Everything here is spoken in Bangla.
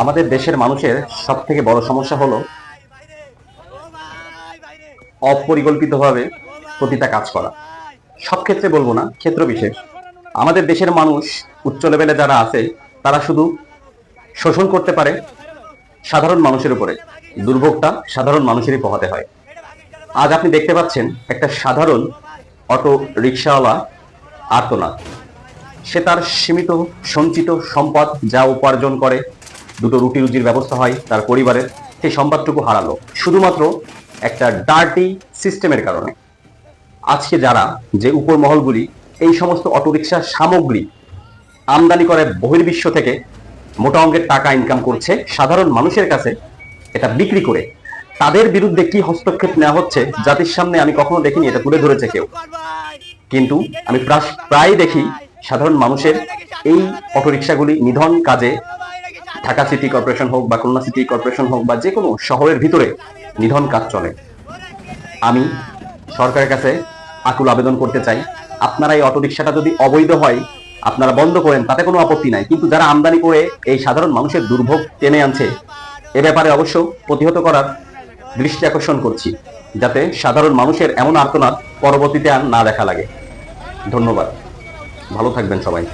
আমাদের দেশের মানুষের সব থেকে বড় সমস্যা হলো অপরিকল্পিতভাবে প্রতিটা কাজ করা। সব ক্ষেত্রে বলব না, ক্ষেত্র বিশেষ। আমাদের দেশের মানুষ, উচ্চ লেভেলে যারা আছে, তারা শুধু শোষণ করতে পারে সাধারণ মানুষের উপরে। দুর্ভোগটা সাধারণ মানুষেরই পোহাতে হয়। আজ আপনি দেখতে পাচ্ছেন একটা সাধারণ অটো রিক্সাওয়ালা আর্তনাদ। সে তার সীমিত, সঞ্চিত সম্পদ যা উপার্জন করে দুটো রুটি রুজির ব্যবস্থা হয় তার পরিবারের, সেই সম্পদটুকু হারালো। শুধুমাত্র একটা ডার্টি সিস্টেমের কারণে। আজকে যারা যে উপর মহলগুলি এই সমস্ত অটোরিকশা সামগ্রী আমদানি করে বহির্বিশ্ব থেকে মোটা অঙ্কের টাকা ইনকাম করছে, সাধারণ মানুষের কাছে এটা বিক্রি করে, তাদের বিরুদ্ধে কি হস্তক্ষেপ নেওয়া হচ্ছে, জাতির সামনে আমি কখনো দেখিনি, এটা তুলে ধরেছে কেউ। কিন্তু আমি প্রায় দেখি সাধারণ মানুষের এই অটোরিকশাগুলি নিধন কাজে ঢাকা সিটি কর্পোরেশন হোক বা খুলনা সিটি কর্পোরেশন হোক বা যে কোনো শহরের ভিতরে নিধন কাজ চলে। আমি সরকারের কাছে আকুল আবেদন করতে চাই, আপনারা এই অটোরিকশাটা যদি অবৈধ হয়, আপনারা বন্ধ করেন, তাতে কোনো আপত্তি নাই। কিন্তু যারা আমদানি করে এই সাধারণ মানুষের দুর্ভোগ টেনে আনছে, এ ব্যাপারে অবশ্য প্রতিহত করার দৃষ্টি আকর্ষণ করছি, যাতে সাধারণ মানুষের এমন আর্তনাদ পরবর্তীতে আর না দেখা লাগে। ধন্যবাদ। ভালো থাকবেন সবাই।